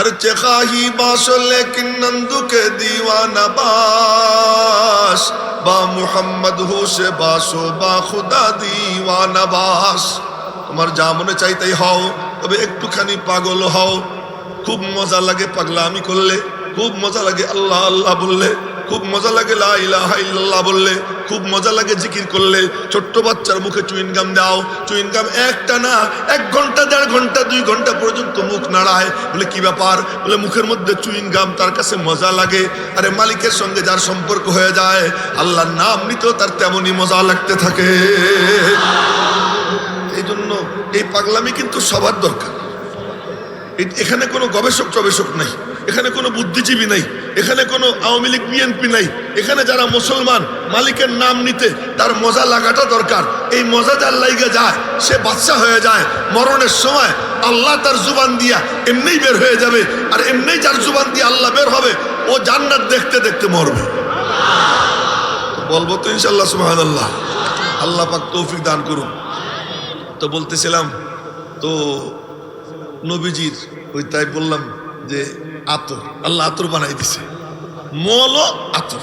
ہر چخاہی باسو لیکن نندو کے دیوانہ باس با محمد ہو سے باسو با خدا دیوانہ باস তোমার যা মনে চাই তাই হও তবে একটুখানি পাগল হও খুব মজা লাগে পাগলামি করলে খুব মজা লাগে আল্লাহ আল্লাহ বললে খুব মজা লাগে, লা বললে, খুব মজা লাগে জিকির করলে। ছোট্ট বাচ্চার মুখে চুইনগাম দাও। চুইনগাম একটা না, এক ঘণ্টা, দেড় ঘণ্টা, দুই ঘণ্টা পর্যন্ত মুখ নাড়ায়। বলে, কি ব্যাপার? বলে, মুখের মধ্যে চুইনগাম তার কাছে মজা লাগে। আরে, মালিকের সঙ্গে যার সম্পর্ক হয়ে যায়, আল্লাহর নাম নিতেও তার তেমনই মজা লাগতে থাকে। এই জন্য এই পাগলামি কিন্তু সবার দরকার। এখানে কোনো গবেষক টবেষক নাই। এখানে কোনো বুদ্ধিজীবী নাই। এখানে কোনো আওয়ামী লীগ, বিএনপি নাই। এখানে যারা মুসলমান, মালিকের নাম নিতে তার মজা লাগাটা দরকার। এই মজা যার লাইগে যায়, সে বাচ্চা হয়ে যায়। মরণের সময় আল্লাহ তার জুবান দিয়া এমনিই বের হয়ে যাবে। আর এমনিই যার জুবান দিয়ে আল্লাহ বের হবে, ও জান্নাত দেখতে দেখতে মরবে। বলব তো ইনশাল্লাহ সুহান আল্লাহ আল্লাহ পাক তৌফিক দান করুন তো বলতেছিলাম, তো নবীজির, ওই তাই বললাম যে আতর। আল্লাহ আতর বানাই দিছে। মল আতর।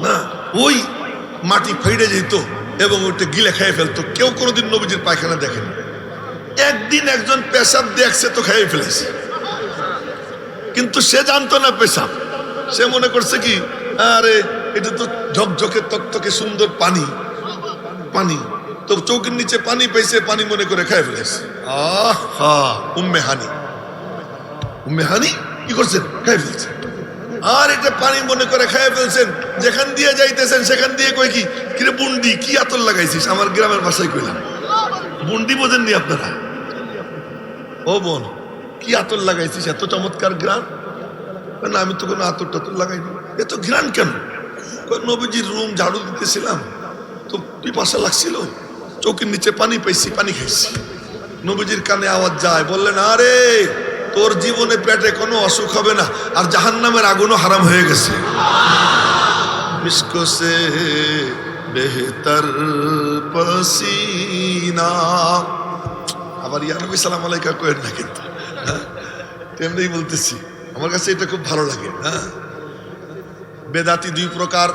না, ওই মাটি ফেড়ে যেত এবং ওইটা গিলে খেয়ে ফেলতো। কেউ কোনোদিন নবীজির পায়খানা দেখেনি। একদিন একজন পেশাব দেখছে, তো খেয়ে ফেলেছে। কিন্তু সে জানতো না পেশাব। সে মনে করছে কি, আরে, এটা তো ঝকঝকে, তকতকে সুন্দর পানি। পানি। তো চৌকির নিচে পানি পেয়েছে, পানি মনে করে খেয়ে ফেলেছে। আহা, উম্মে হানি। উম্মে হানি? কি করছেন? খেয়ে ফেলছেন। আর এটা পানি মনে করে খাই ফেলছেন। যেখান দিয়ে যাইতেছেন, সেখান দিয়ে কই কি? কিরে বুন্ডি, কি আতর লাগাইছিস? আমার গ্রামের ভাষায় কইলাম। বুন্ডি বোঝেননি আপনারা? ও বোন, কি আতর লাগাইছিস? এত চমৎকার গ্রাম না, আমি তো কোনো আতর টাতর লাগাইনি। এ তো ঘ্রাণ কেন? নবীজির রুম ঝাড়ু দিতেছিলাম। তো পিপাসা লাগছিল? চৌকির নিচে পানি পাইছি, পানি খাইছি। নবীজির কানে আওয়াজ যায়, বললেন, আরে তোর জীবনে পেটে কোনো অসুখ হবে না, আর জাহান্নামের আগুনও হারাম হয়ে গেছে। আবার ইয়ানবী সালাম আলাইকা কয়েন না কিন্তু হ্যাঁ? তেমনি বলতেছি, আমার কাছে এটা খুব ভালো লাগে হ্যাঁ? বেদাতি দুই প্রকার,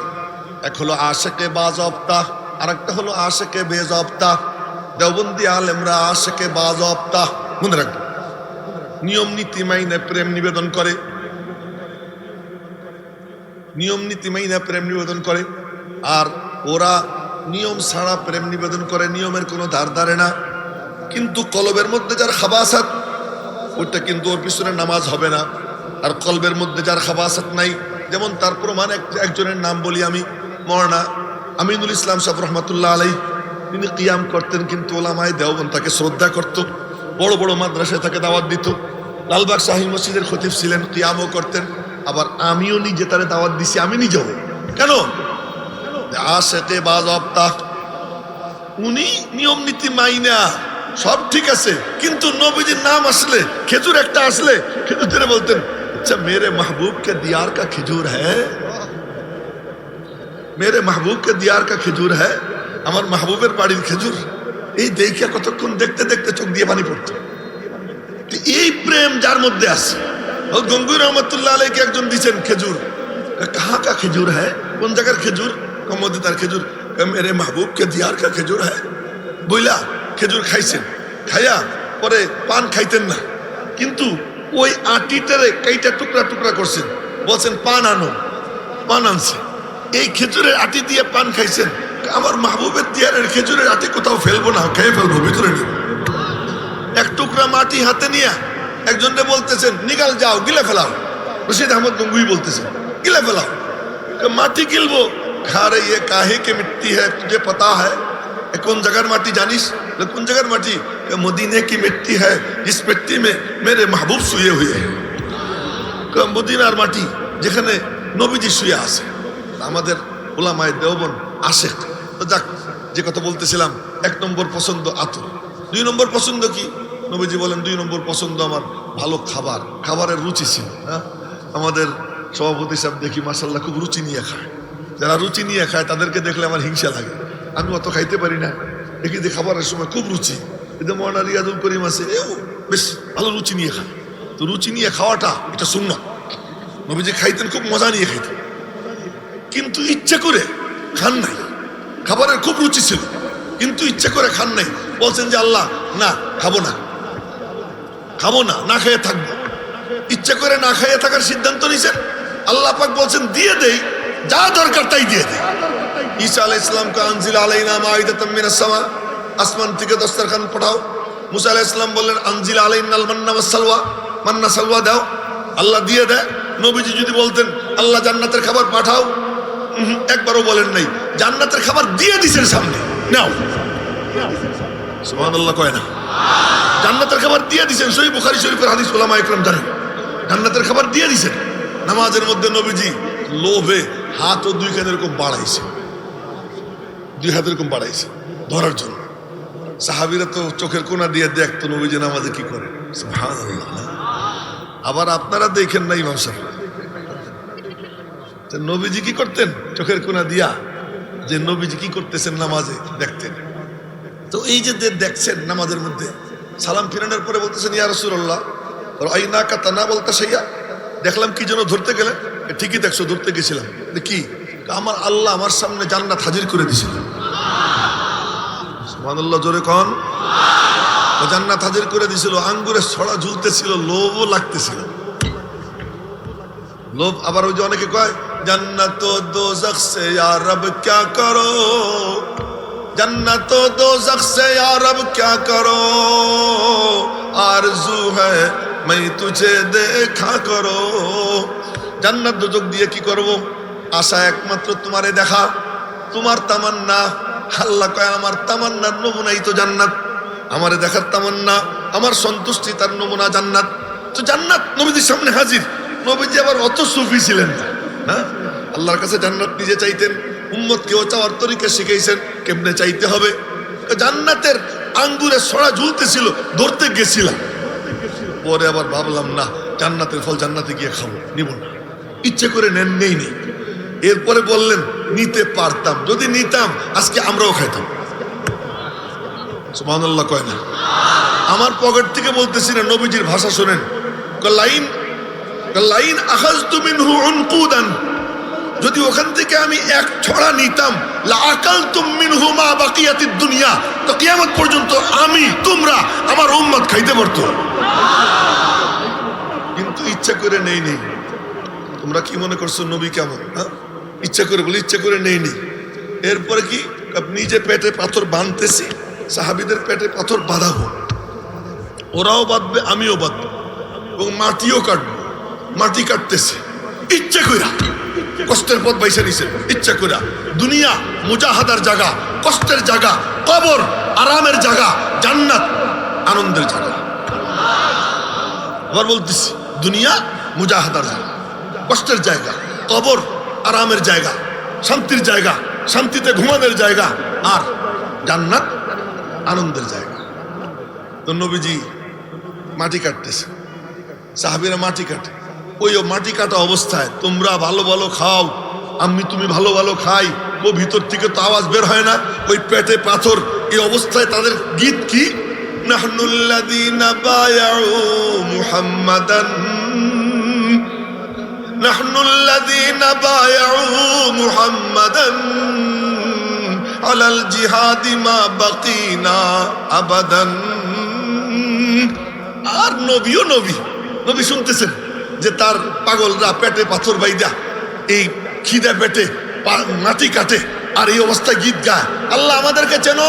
এক হলো আশেকে বাজবতা আর একটা হলো আশেকে বেজবতা। দেওবন্দি আলেমরা আশেকে বাজবতা, মনে রাখবে নিয়ম নীতি মাইনে প্রেম নিবেদন করে। নিয়ম নীতি মাইনে প্রেম নিবেদন করে। আর ওরা নিয়ম ছাড়া প্রেম নিবেদন করে, নিয়মের কোনো ধার ধারে না। কিন্তু কলবের মধ্যে যার খাবাসাত, ওইটা কিন্তু ওর পিছনে নামাজ হবে না। আর কলবের মধ্যে যার খাবাসাত নাই, যেমন তার প্রমাণ এক- একজনের নাম বলি আমি মরনা আমিনুল ইসলাম সাহেব রহমতুল্লাহ আলাই তিনি কিয়াম করতেন, কিন্তু ওলামায় দেওবন তাকে শ্রদ্ধা করত। বড় বড় মাদ্রাসায় তাকে দাওয়াত দিত। লালবাগ শাহী মসজিদের খতিব ছিলেন, কিয়ামও করতেন। আবার আমিও নিজে তারে দাওয়াত দিছি, আমি নিজেও। কেন? উনি নিয়ম নীতি মাইনা, সব ঠিক আছে, কিন্তু নবীজির নাম আসলে, খেজুর একটা আসলে খেজুর বলতেন আচ্ছা মেরে মাহবুব কে দিয়ার কা খেজুর হ্যাঁ মেরে মাহবুব কে দিয়ার কা খেজুর হ্যাঁ আমার মাহবুবের বাড়ির খেজুর এই দেখিয়া কতক্ষণ দেখতে দেখতে চোখ দিয়ে পানি পড়তো। এই প্রেম যার মধ্যে আছে গঙ্গুর রহমতুল্লাহ আলাইকে একজন দিছেন খেজুর। কাহা কা খেজুর হ্যাঁ? কোন জায়গার খেজুর? কমদি তার খেজুর মেরে মাহবুব কে দিয়ার কা খেজুর হ্যাঁ? বইলা, খেজুর খাইছেন। খাইয়া পরে পান খাইতেন না। কিন্তু ওই আটিটারে কাইটা টুকরা টুকরা করছেন। বলছেন, পান আনো। পান আনছে। এই খেজুরের আটি দিয়ে পান খাইছেন। আমার মাহবুবের তিয়ারের খেজুরে রাতে কোথাও ফেলব না, খেয়ে ফেলব, ভিতরে নিব। এক টুকরা মাটি হাতে নিয়ে একজনকে বলতেছেন, নিগাল যাও, গিলে ফেলাও। রশিদ আহমদ গঙ্গুই বলতেছেন গিলে ফেলাও। মাটি গিলবো? আরে ইয়ে কাহে কে মিট্টি হ্যাঁ তুঝে পাতা হ্যাঁ কোন জায়গার মাটি জানিস? কোন জায়গার মাটি? মদিনে কি মিট্টি হ্যাঁ ইস মিট্টি মে মেরে মাহবুব শুয়ে হুয়ে মদিনার মাটি, যেখানে নবীজি শুয়ে আছে। আমাদের ওলামায় দেওবন আশেখ যাক, যে কথা বলতেছিলাম, এক নম্বর পছন্দ আতর। দুই নম্বর পছন্দ কি? নবীজি বলেন, দুই নম্বর পছন্দ আমার ভালো খাবার। খাবারের রুচি ছিল হ্যাঁ? আমাদের সভাপতি সাহেব দেখি মাসাল্লাহ খুব রুচি নিয়ে খায়। যারা রুচি নিয়ে খায়, তাদেরকে দেখলে আমার হিংসা লাগে। আমি অত খাইতে পারি না। দেখি যে খাবারের সময় খুব রুচি। এতে মহানা রিয়াজুল করিম আছে, এও বেশ ভালো রুচি নিয়ে খায়। তো রুচি নিয়ে খাওয়াটা এটা শূন্য নবীজি খাইতেন, খুব মজা নিয়ে খাইতেন। কিন্তু ইচ্ছে করে খান নাই। খাবারের খুব রুচি ছিল। কিন্তু ইচ্ছে করে খান নাই। বলছেন যে, আল্লাহ, না, খাব না। খাব না না খেয়ে থাকব। ইচ্ছে করে না খাইয়ে থাকার সিদ্ধান্ত নিয়েছেন। আল্লাহ পাক বলছেন, দিয়ে দেই, যা দরকার তাই দিয়ে দেই। ঈসা আলাইহিস সালামকে আনজিল আলাইনা মাইদাতাম মিনাস সামা। আসমান থেকে দস্তরখান পাঠাও। মুসা আলাইহিস সালাম বললেন, আনজিল আলাইনাল মান্না ওয়াস সালওয়া। মান্না সালওয়া দাও। আল্লাহ দিয়ে দেয়। নবীজি যদি বলতেন, আল্লাহ জান্নাতের খাবার পাঠাও। একবারও বলেন নাই, জান্নাতের খাবার দিয়ে দিছেন সামনে। নাও। সুবহানাল্লাহ কয় না। জান্নাতের খাবার দিয়ে দিছেন, সহি বুখারী শরীফের হাদিস ওলামা একরাম জানেন। জান্নাতের খাবার দিয়ে দিছেন। নামাজের মধ্যে নবীজি লোভে হাত ও দুই খান এরকম বাড়াইছে। দুই হাত এরকম বাড়াইছে, ধরার জন্য। সাহাবিরা তো চোখের কোনা দিয়ে দেখতো নবীজি নামাজে কি করে। আবার আপনারা দেখেন না ইমাম সাহেব। নবীজি কি করতেন? চোখের কোনা দিয়া যে নবীজি কি করতেছেন নামাজে? দেখতেন। তো এই যে দেখছেন নামাজের মধ্যে, সালাম ফিরানোর পরে বলতেছেন, ইয়া রসুল্লাহ আই না কাতা না বলতে সাইয়া দেখলাম কি যেন ধরতে গেলে ঠিকই দেখছ, ধরতে গেছিলাম। কি? আমার আল্লাহ আমার সামনে জান্নাত হাজির করে দিছিল জোরে কন। জান্নাত হাজির করে দিছিল আঙ্গুরের ছড়া ঝুলতেছিল, লোভও লাগতেছিল। লোভ আবার ওই যে অনেকে কয় জান্নাত দোজখ সে ইয়া রব क्या करो जन्नत दोजख से या रब क्या करो आरजू है मैं तुझे देखा करो জান্নাত দোজক দিয়ে কি করব আশা একমাত্র তোমারে দেখা তোমার তামান্না আল্লাহ কয় আমার তামান্নার নমুনাই তো জান্নাত আমারে দেখার তামান্না আমার সন্তুষ্টি তার নমুনা জান্নাত তো জান্নাত নবীজির সামনে হাজির নবীজি আবার অত সুফি ছিলেন না হ্যাঁ আল্লাহর কাছে জান্নাত নিজে চাইতেন উম্মত কেউ চাওয়ার তরিকা শিখাইছেন, কেমনে চাইতে হবে? জান্নাতের আঙ্গুরে ছড়া ঝুলতেছিল, ধরতে গেছিলাম। পরে আবার ভাবলাম, না, জান্নাতের ফল জান্নাতে গিয়ে খাব, নিব না। ইচ্ছে করে নেন, নেই নেই এরপরে বললেন, নিতে পারতাম, যদি নিতাম, আজকে আমরাও খাইতাম। সুবহানাল্লাহ কয় না। আমার পকেট থেকে বলতেছি না, নবীজির ভাষা শোনেন। লাইন লাইন আখাজ তুমি যদি ওখান থেকে আমি এক ছড়া নিতাম লাকাল তুমিন হুমা বাকিয়াতির দুনিয়া, তো কিয়ামত পর্যন্ত আমি, তোমরা আমার উম্মত খাইতে পারতো। কিন্তু ইচ্ছা করে নেই নেই। তোমরা কি মনে করছ নবী কেমন হ্যাঁ? ইচ্ছা করে বলে, ইচ্ছা করে নেই নেই। এরপরে কি নিজে পেটে পাথর বাঁধতেছি, সাহাবিদের পেটে পাথর বাঁধাবো ওরাও বাঁধবে, আমিও বাঁধবো। এবং মাটিও কাটবো। মাটি কাটতেছে। ইচ্ছে কইরা। কষ্টের পথ বাইসে নিছে। ইচ্ছা কইরা, দুনিয়া মুজাহাদার জায়গা কষ্টের জায়গা কবর আরামের জায়গা জান্নাত আনন্দের জায়গা আবার বলতেছি, দুনিয়া মুজাহাদার জায়গা কষ্টের জায়গা, কবর আরামের জায়গা, শান্তির জায়গা, শান্তিতে ঘুমানোর জায়গা আর জান্নাত আনন্দের জায়গা। তো নবীজি মাটি কাটতেছে। সাহাবিরা মাটি কাটে। ওই ও মাটি কাটা অবস্থায়, তোমরা ভালো ভালো খাও, আমি তুমি ভালো ভালো খাই। ও ভিতর থেকে তো আওয়াজ বের হয় না, ওই পেটে পাথর, এই অবস্থায় তাদের গীত কি? আলাল জিহাদি মা বাকিনা আবাদান। আর নবীও নবী নবী শুনতেছেন। যে তার পাগলরা পেটে পাথর বাই বাইদা, এই খিদে পেটে মাটি কাটে, আর এই অবস্থায় গীত গায়। আল্লাহ আমাদেরকে চেন?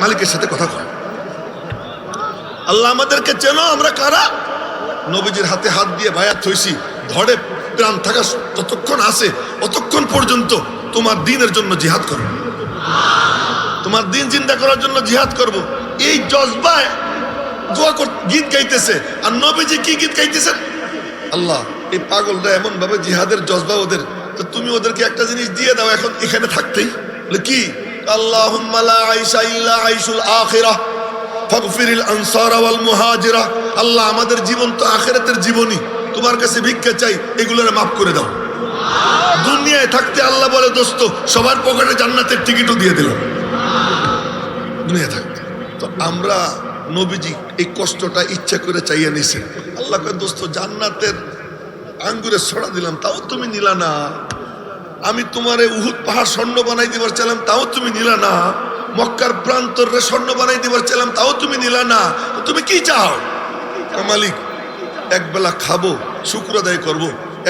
মালিকের সাথে কথা কয়। আল্লাহ আমাদেরকে চেন? আমরা কারা? নবীজির হাতে হাত দিয়ে ভায়াত থইছি। ধরে প্রাণ থাকা যতক্ষণ আছে, অতক্ষণ পর্যন্ত তোমার দিনের জন্য জিহাদ করো তোমার দিন চিন্তা করার জন্য জিহাদ করব। এই জজবায় কর গীত গাইতেছে। আর নবীজি কি গীত গাইতেছেন? আল্লাহ, এই পাগলরা এমন ভাবে জিহাদের জজবা ওদের, তো তুমি ওদেরকে একটা জিনিস দিয়ে দাও এখন এখানে থাকতেই। কি? মুহাজিরা আল্লাহ, আমাদের জীবন তো আখিরাতের তোমার কাছে ভিক্ষা চাই করে দাও। দুনিয়ায় থাকতে আল্লাহ বলে, দোস্ত, সবার পকেটে জান্নাতের টিকিটও দিয়ে দিলাম দুনিয়া থাকতে। তো আমরা নবীজি এই কষ্টটা ইচ্ছা করে চাইয়া নিছেন। আল্লাহ কয়, দোস্ত, জান্নাতের আঙ্গুরের ছড়া দিলাম, তাও তুমি নিলা না। আমি তোমারে উহুদ পাহাড় স্বর্ণ বানাই দিবার চাইলাম, তাও তুমি নিলা না। মক্কার প্রান্তরে স্বর্ণ বানাই দিবার চাইলাম, তাও তুমি নিলা না। তুমি কি চাও? মালিক, একবেলা খাব, শুক্র আদায় করব,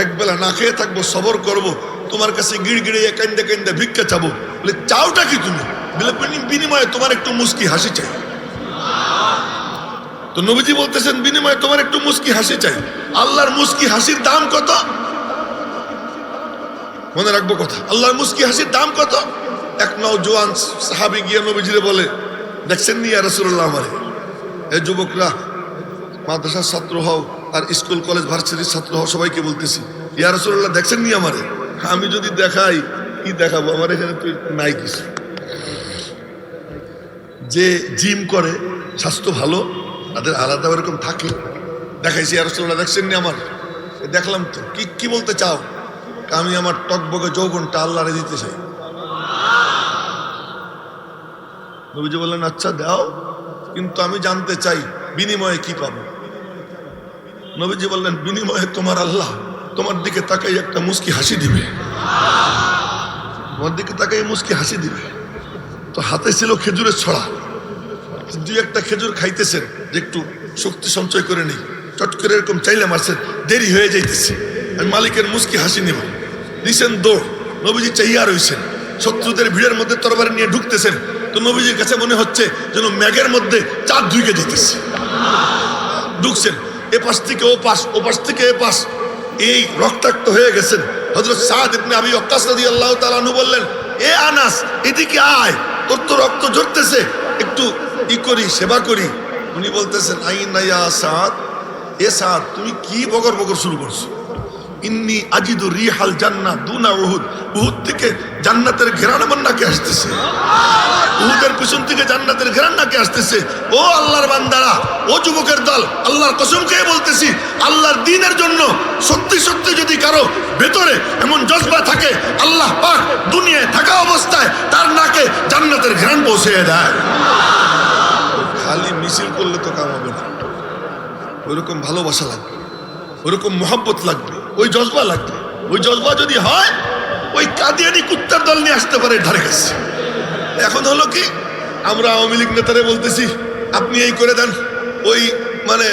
একবেলা না খেয়ে থাকব, সবর করব, তোমার কাছে গিড় গিড়ে কান্দে কান্দে ভিক্ষা চাবো। বলে, চাওটা কি তুমি? বলে, বিনিময়ে তোমার একটু মুস্কি হাসি চাই। তো নবীজি বলতেছেন, বিনিময়ে তোমার একটু মুস্কি হাসি চাই। আল্লাহর মুস্কি হাসির দাম কত? মনে রাখব কথা, আল্লাহর মুস্কি হাসির দাম কত? এক নও জোয়ান সাহাবি গিয়ে নবীজিরে বলে, দেখছেন রসুল্লাহ আমারে? এ যুবকরা, মাদ্রাসার ছাত্র হও আর স্কুল, কলেজ, ভার্সিটির ছাত্র হও, সবাইকে বলতেছি, ইয়া রসুল্লাহ দেখছেন নি আমারে? আমি যদি দেখাই, কি দেখাবো? আমার এখানে তুই নাই কিছু। যে জিম করে, স্বাস্থ্য ভালো তাদের আলাদা ওরকম থাকে। দেখাইছি আর রসুল্লাহ দেখছেন নি আমার দেখলাম তো, কি কি বলতে চাও? আমি আমার টকবগে যৌবনটা আল্লাহরে দিতে চাই নবীজি বললেন আচ্ছা দাও। কিন্তু আমি জানতে চাই, বিনিময়ে কি পাবো? নবীজি বললেন, বিনিময়ে তোমার আল্লাহ তোমার দিকে তাকাই একটা মুস্কি হাসি দিবে। তোমার দিকে তাকাই মুস্কি হাসি দিবে। তো হাতে ছিল খেজুরের ছড়া। দুই একটা খেজুর খাইতেছেন। একটু শক্তি সঞ্চয় করে নিই। চট করে এরকম চাইলে মারছেন দেরি হয়ে যাইতেছে। আমি মালিকের মুস্কি হাসি নিব। দিছেন দৌড় নবীজি চাইয়া রয়েছেন শত্রুদের ভিড়ের মধ্যে তরবারি নিয়ে ঢুকতেছেন। তো নবীজির কাছে মনে হচ্ছে যেন ম্যাগের মধ্যে চাঁদ ধুইকে যেতেছে ঢুকছেন। এ পাশ থেকে ও পাশ ও পাশ থেকে এ পাশ এই রক্তাক্ত হয়ে গেছেন। হজরত সাদ ইবনে আবি ওয়াক্কাস রাদিয়াল্লাহু তাআলা আনহু বললেন, এ আনাস, এদিকে আয়। তোর তো রক্ত ঝরতেছে। একটু ই করি, সেবা করি। উনি বলতেছেন, আইনা সাদ? এ সাদ, তুমি কি বগর বগর শুরু করছ? ইন্নি আজিদু রিহাল জান্নাত দুনা উহুদ। উহুদ থেকে জান্নাতের ঘেরানো আমার নাকে আসতেছে? উহুদের পিছন থেকে জান্নাতের ঘেরান নাকে আসতেছে? ও আল্লাহর বান্দারা, ও যুবকের দল, আল্লাহর কসম বলতেছি, আল্লাহর দিনের জন্য সত্যি সত্যি যদি কারও ভেতরে এমন জজবা থাকে, আল্লাহ পাক দুনিয়ায় থাকা অবস্থায় তার নাকে জান্নাতের ঘেরান পৌঁছে দেয়। মিছিল করলে তো কাম হবে না। ওইরকম ভালোবাসা লাগবে। ওইরকম মোহাব্বত লাগবে। ওই জজবা লাগবে। ওই জজবা যদি হয়, ওই কাদিয়ানি কুত্তার দল নিয়ে আসতে পারে ধারে কাছে। এখন হলো কি, আমরা আওয়ামী লীগ নেতারে বলতেছি, আপনি এই করে দেন। ওই মানে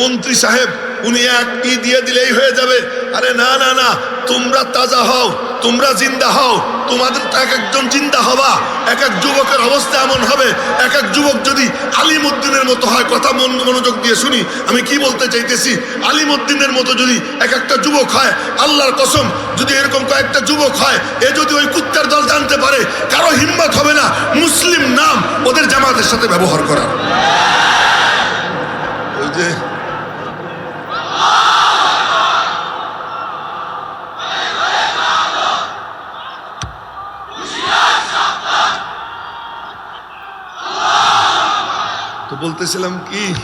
মন্ত্রী সাহেব, উনি এক ই দিয়ে দিলেই হয়ে যাবে। আরে না না না, তোমরা তাজা হও। তোমরা জিন্দা হও, তোমাদের তো এক একজন জিন্দা হবা এক এক যুবকের অবস্থা এমন হবে, এক এক যুবক যদি আলিম উদ্দিনের মতো হয়, কথা মন মনোযোগ দিয়ে শুনি, আমি কি বলতে চাইতেছি? আলিম উদ্দিনের মতো যদি এক একটা যুবক হয়, আল্লাহর কসম, যদি এরকম কয়েকটা যুবক হয়, এ যদি ওই কুত্তার দল জানতে পারে, কারও হিম্মত হবে না, মুসলিম নাম ওদের জামাতের সাথে ব্যবহার করা ওই যে তো বলতেছিলাম কি?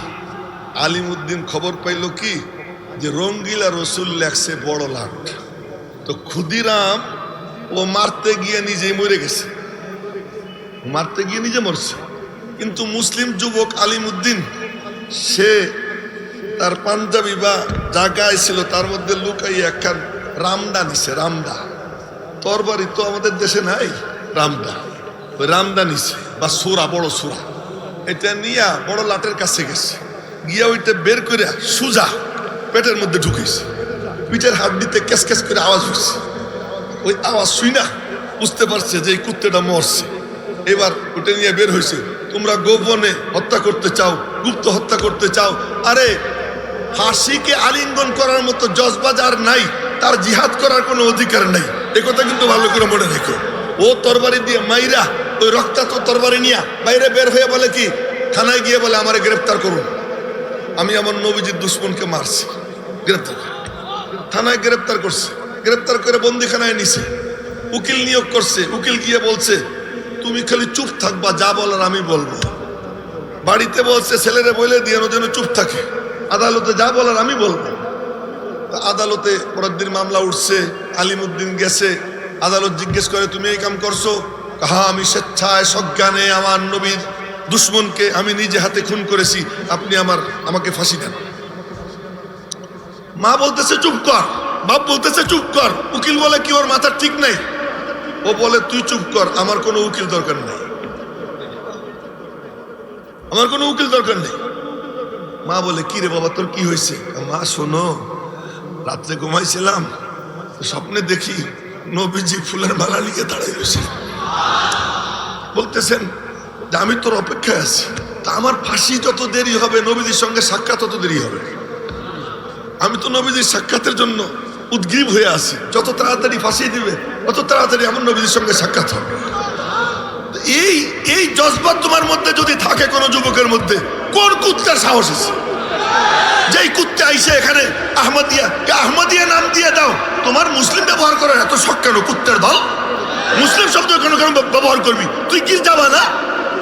আলিম উদ্দিন খবর পাইল কি? যে রঙ্গিলা রসুল লেখছে বড় লাট। তো ক্ষুদিরাম, ও মারতে গিয়ে নিজেই মরে গেছে। মারতে গিয়ে নিজে মরছে। কিন্তু মুসলিম যুবক আলিম উদ্দিন সে তার পাঞ্জাবি বা জায়গায় ছিল, তার মধ্যে লুকাই একখান রামদা নিছে, রামদা। তরবারি তো আমাদের দেশে নাই, রামদা। ওই রামদা নিছে, বা সুরা, বড় সুরা। এটা নিয়া বড় লাটের কাছে গেছে। গিয়া ওইটা বের করে সুজা পেটের মধ্যে ঢুকেছে পিঠের হাত দিতে ক্যাস ক্যাস করে আওয়াজ হচ্ছে ওই আওয়াজ শুই না বুঝতে পারছে যে এই কুত্তেটা মরছে। এবার ওটা নিয়ে বের হয়েছে তোমরা গোপনে হত্যা করতে চাও, গুপ্ত হত্যা করতে চাও। আরে, ফাঁসিকে আলিঙ্গন করার মতো জজবাজ আর নাই, তার জিহাদ করার কোনো অধিকার নাই। এ কথা কিন্তু ভালো করে মনে রেখো। ও তরবারি দিয়ে মাইরা ওই রক্তাক্ত তরবারি নিয়া বাইরে বের হয়ে বলে কি? থানায় গিয়ে বলে, আমারে গ্রেফতার করুন। আমি আমার নবীজির দুশ্মনকে মারছি, গ্রেপ্তার। থানায় গ্রেপ্তার করছে। গ্রেপ্তার করে বন্দিখানায় নিছে। উকিল নিয়োগ করছে। উকিল গিয়ে বলছে, তুমি খালি চুপ থাকবা, যা বলার আমি বলব। বাড়িতে বলছে, ছেলেরে বলে দিয়ে যেন চুপ থাকে। আদালতে যা বলার আমি বলব। আদালতে পরের দিন মামলা উঠছে, আলিমুদ্দিন গেছে। আদালত জিজ্ঞেস করে, তুমি এই কাম করছ? হ্যাঁ আমি স্বেচ্ছায় সজ্ঞানে আমার নবীর দুশ্মনকে আমি নিজে হাতে খুন করেছি। আপনি আমার, আমাকে ফাঁসি দেন। মা বলতেছে, চুপ কর। বাপ বলতেছে, চুপ কর। উকিল বলে, কি, ওর মাথা ঠিক নেই? ও বলে, তুই চুপ কর, আমার কোনো উকিল দরকার নেই। আমার কোনো উকিল দরকার নেই। মা বলে, কি রে বাবা, তোর কি হয়েছে? মা, শোনো, রাত্রে ঘুমাইছিলাম স্বপ্নে দেখি নবীজি ফুলের মালা নিয়ে দাঁড়াই রয়েছে। বলতেছেন আমি তোর অপেক্ষায় আছি। তা আমার ফাঁসি যত দেরি হবে, নবীজির সঙ্গে সাক্ষাৎ তত দেরি হবে। আমি তো নবীজির সাক্ষাতের জন্য উদ্গ্রীব হয়ে আছি। যত তাড়াতাড়ি ফাঁসি দিবে, তত তাড়াতাড়ি আমার নবীজির সঙ্গে সাক্ষাৎ হবে। এই এই জজবাত তোমার মধ্যে যদি থাকে কোনো যুবকের মধ্যে, কোন কুত্তার সাহস আছে? যেই কুত্তে আইসে এখানে, আহমদিয়া আহমদিয়া নাম দিয়ে দাও। তোমার মুসলিম ব্যবহার করার এত শখ কেন কুত্তের দল? মুসলিম শব্দ কেন কেন ব্যবহার করবি? তুই গির্জা বানা,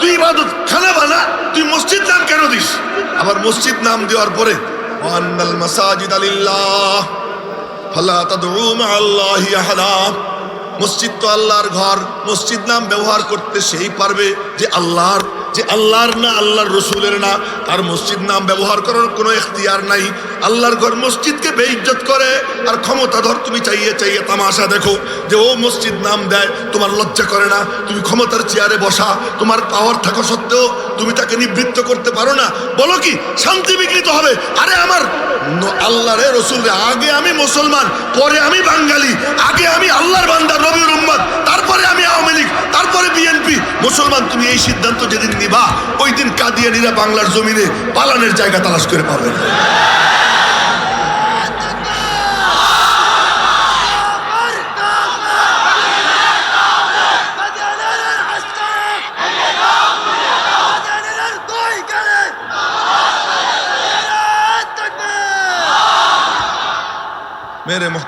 তুই ইবাদত খানা বানা, তুই মসজিদ নাম কেন দিস? আবার মসজিদ নাম দেওয়ার পরে, ওয়ান্নাল মাসাজিদ আলিল্লাহ ফালা তাদউ মাআল্লাহি আহাদা। মসজিদ তো আল্লাহর ঘর, মসজিদ নাম ব্যবহার করতে সেই পারবে যে আল্লাহর যে আল্লাহর না, আল্লাহর রসুলের না। তার মসজিদ নাম ব্যবহার করার কোনো এখতিয়ার নাই। আল্লাহর ঘর মসজিদকে বেইজ্জত করে। আর ক্ষমতাধর তুমি চাইয়ে চাইয়ে তামাশা দেখো যে ও মসজিদ নাম দেয়, তোমার লজ্জা করে না। তুমি ক্ষমতার চেয়ারে বসা, তোমার পাওয়ার থাকা সত্ত্বেও তুমি তাকে নিবৃত্ত করতে পারো না। বলো কি, শান্তি বিঘ্নিত হবে? আরে আমার আল্লাহ রে রসুল আগে আমি মুসলমান, পরে আমি বাঙালি, আগে আমি আল্লাহর বান্দা, নবীর উম্মত, তারপরে আমি আওয়ামী লীগ, তারপরে বিএনপি মুসলমান, তুমি এই সিদ্ধান্ত যেদিন নিবা, ওই দিন কাদিয়ানিরা বাংলার জমিনে পালানের জায়গা তালাশ করে পাবে।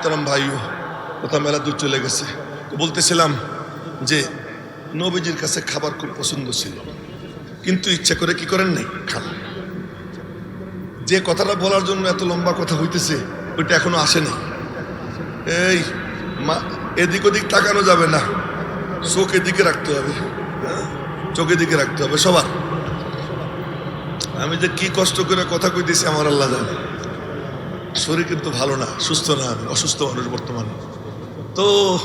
মোহতারাম ভাইও কথা মেলা দূর চলে গেছে। তো বলতেছিলাম যে, নবীজির কাছে খাবার খুব পছন্দ ছিল। কিন্তু ইচ্ছা করে কি করেন নাই? খান। যে কথাটা বলার জন্য এত লম্বা কথা হইতেছে, ওইটা এখনও আসেনি এই, মা, এদিক ওদিক তাকানো যাবে না। চোখ এদিকে রাখতে হবে? চোখের দিকে রাখতে হবে, সবার। আমি যে কি কষ্ট করে কথা কইতেছি, আমার আল্লাহ জানে। শরীর কিন্তু ভালো না, সুস্থ না, আমি অসুস্থ মানুষ বর্তমানে। তো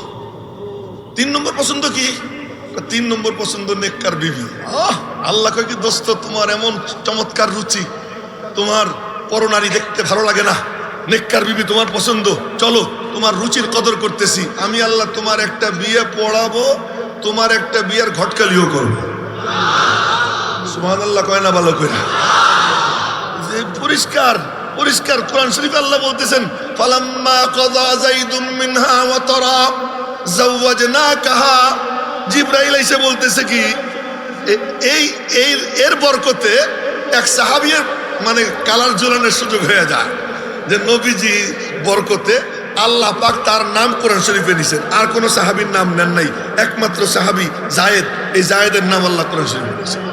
তিন নম্বর পছন্দ কি? তিন নম্বর পছন্দ নেককার বিবি। আহ, আল্লাহ কি, দোস্ত, তোমার এমন চমৎকার রুচি, তোমার পরনারী দেখতে ভালো লাগে না। নেককার বিবি তোমার পছন্দ। চলো, তোমার রুচির কদর করতেছি। আমি আল্লাহ তোমার একটা বিয়ে পড়াবো, তোমার একটা বিয়ের ঘটকালিও করব। সুমান আল্লাহ কয় না ভালো করে যে পরিষ্কার পরিষ্কার কোরআন শরীফ আল্লাহ বলতেছেন, ফালাম্মা কাযা যাইদুম মিনহা ওয়া তারা যাওয়াজনাকাহা জিবরাইল এসে বলতেছে কি এই এই, এর বরকতে এক সাহাবীর মানে কালার জোরানোর সুযোগ হয়ে যায় যে নবীজি বরকতে আল্লাহ পাক তার নাম কোরআন শরীফে নিছেন। আর কোন সাহাবীর নাম নেন নাই। একমাত্র সাহাবী জায়েদ। এই জায়েদের নাম আল্লাহ কোরআন শরীফে নিছেন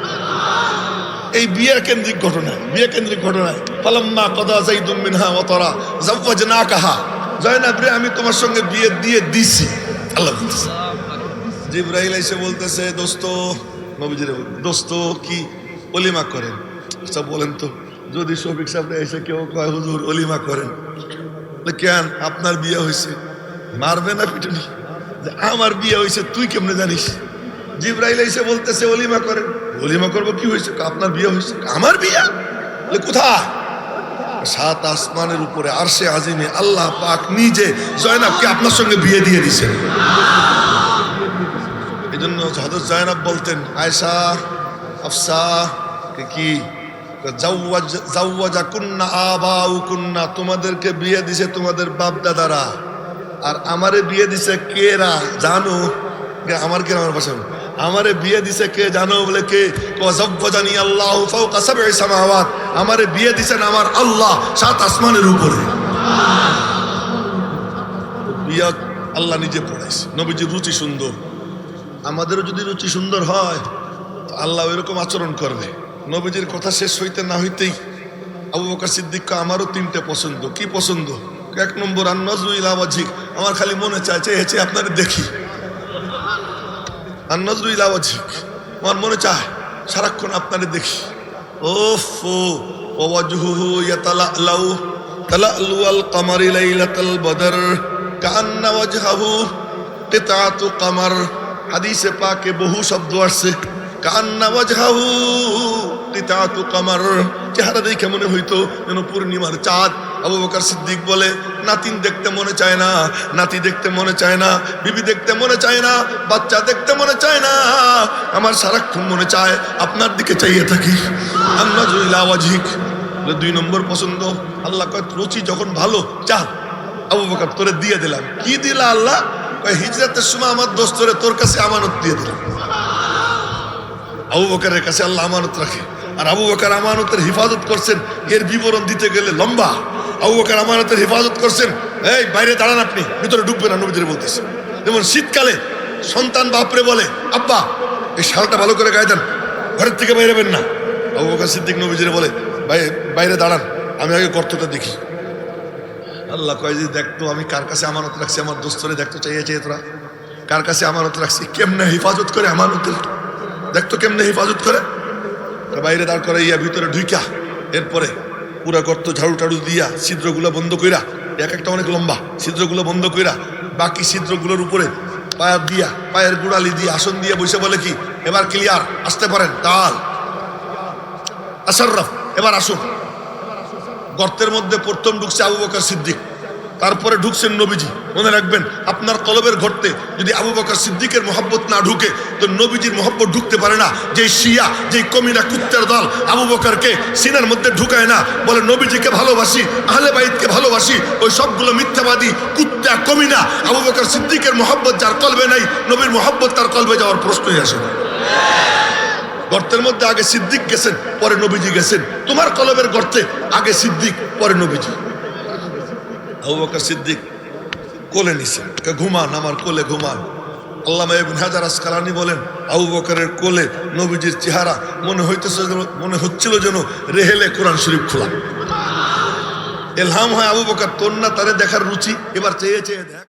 এই বিয়ের কেন্দ্রিক ঘটনা বিয়ে কেন্দ্রিক ঘটনায় ফালাম্মা কদা যাইদুম মিনহা ওয়া তারা যাওয়াজনাকাহা জয়নাব রে, আমি তোমার সঙ্গে বিয়ে দিয়ে দিছি। আল্লাহ জিব্রাইল এসে বলতেছে, দোস্ত নবীজিরে দোস্ত, কি অলিমা করেন? আচ্ছা বলেন তো, যদি শফিক সাহেব এসে কেউ কয়, হুজুর, অলিমা করেন? কেন? আপনার বিয়ে হয়েছে মারবে না পিটুনি? যে আমার বিয়ে হয়েছে তুই কেমনে জানিস? জিব্রাইল এসে বলতেছে, অলিমা করেন। অলিমা করব কি হয়েছে? আপনার বিয়ে হয়েছে? আমার বিয়ে? বলে, কোথায়? সাত আসমানের উপরে আরশে আজিমে আল্লাহ পাক নিজে জয়নাবকে আপনার সঙ্গে বিয়ে দিয়ে দিয়েছেন। এই জন্য হজরত জয়নাব বলতেন আয়সা আফসা কে জাউওয়াজা কুন্না আবাউ কুন্না তোমাদেরকে বিয়ে দিছে তোমাদের বাপ দাদারা আর আমারে বিয়ে দিছে কেরা? জানো? আমার কে আমার পাশে আমারে বিয়ে দিছে কে জানো বলে কে? জানি আল্লাহ সামাওয়াত। আমারে বিয়ে দিছেন আমার আল্লাহ সাত আসমানের উপরে। বিয়া আল্লাহ নিজে পড়াইছে। নবীজির রুচি সুন্দর। আমাদেরও যদি রুচি সুন্দর হয় আল্লাহ এরকম আচরণ করবে। নবীজির কথা শেষ হইতে না হইতেই আবু বকর সিদ্দিককে আমারও তিনটে পছন্দ। কি পছন্দ? এক নম্বর আর নজরুল আমার খালি মনে চেয়ে চেয়ে আপনাদের দেখি। আর নজরুল আওয়াজিক আমার মনে চায় সারাক্ষণ আপনাদের দেখি। ও আল বদর পাকে বহু শব্দ আসছে কান্না ওয়াজহাহু চেহারা দেখে মনে হইতো যেন পূর্ণিমার চাঁদ। আবু বকর সিদ্দিক বলে, নাতিন দেখতে মনে চায় না, নাতি দেখতে মনে চায় না, বিবি দেখতে মনে চায় না, বাচ্চা দেখতে মনে চায় না, আমার সারাক্ষণ মনে চায় আপনার দিকে চাইয়ে থাকি। আল্লাহ ওয়াজিক দুই নম্বর পছন্দ। আল্লাহ কয়, রুচি যখন ভালো চা আবু বকর, তোরে দিয়ে দিলাম। কি দিলা আল্লাহ? হিজরতের সময় আমার দোস্তরে তোর কাছে আমানত দিয়ে দিলাম। আবু বকরের কাছে আল্লাহ আমানত রাখে। আর আবু বকর আমানতের হেফাজত করছেন, এর বিবরণ দিতে গেলে লম্বা। আবু বকর আমানতের হেফাজত করছেন। এই, বাইরে দাঁড়ান আপনি, ভিতরে ঢুকবেন না নবীদের বলতেছে। যেমন শীতকালে সন্তান বাপরে বলে, আব্বা, এই শালটা ভালো করে গায়ে দেন, ঘরের থেকে বাইরেবেন না। আবু সিদ্দিক নবীজিরে বলে বাইরে দাঁড়ান, আমি আগে গর্তটা দেখি। আল্লাহ কয় যে দেখতো আমি কার কাছে আমানত রাখছি, আমার দোস্তরে দেখতো, চাইয়ে চাইয়ে তোরা। কার কাছে আমানত রাখছি, কেমনে হেফাজত করে আমানতের? দেখতো কেমনে হেফাজত করে? বাইরে দাঁড় করে ইয়া ভিতরে ঢুইকা, এরপরে পুরা গর্ত ঝাড়ু টাড়ু দিয়া ছিদ্রগুলো বন্ধ কইরা, এক একটা অনেক লম্বা, ছিদ্রগুলো বন্ধ কইরা, বাকি ছিদ্রগুলোর উপরে পায়ের দিয়া, পায়ের গুড়ালি দিয়ে, আসন দিয়ে বসে বলে কি, এবার ক্লিয়ার আসতে পারেন তাল আসাররফ এবার আসুন। গর্তের মধ্যে প্রথম ঢুকছে আবু বকর সিদ্দিক। তারপরে ঢুকছেন নবীজি। মনে রাখবেন, আপনার কলবের ঘরতে যদি আবু বকর সিদ্দিকের মোহাব্বত না ঢুকে, তো নবীজির মোহাব্বত ঢুকতে পারে না। যে শিয়া যে কমিনা কুত্তের দল আবু বকরকে সিনার মধ্যে ঢুকায় না, বলে, নবীজিকে ভালোবাসি, আহলে বাইতকে ভালোবাসি। ওই সবগুলো মিথ্যাবাদী কুত্তা, কমিনা, আবু বকর সিদ্দিকের মোহাব্বত যার কলবে নাই, নবীর মোহাব্বত তার কলবে যাওয়ার প্রশ্নই আসে না। গর্তের মধ্যে আগে সিদ্দিক গেছেন, পরে নবীজি গেছেন। তোমার কলবের গর্তে আগে সিদ্দিক, পরে নবীজি। আবু বকর সিদ্দিক কোলে নিছেন ঘুমান, আমার কোলে ঘুমান। আল্লামা ইবনে হাজার আসকালানি বলেন, আবু বকরের কোলে নবীজির চেহারা মনে হইতেছে মনে হচ্ছিল যেন রেহেলে কোরআন শরীফ খোলা। এলহাম হয় আবু বকর, তোর না তারে দেখার রুচি, এবার চেয়ে চেয়ে দেখ।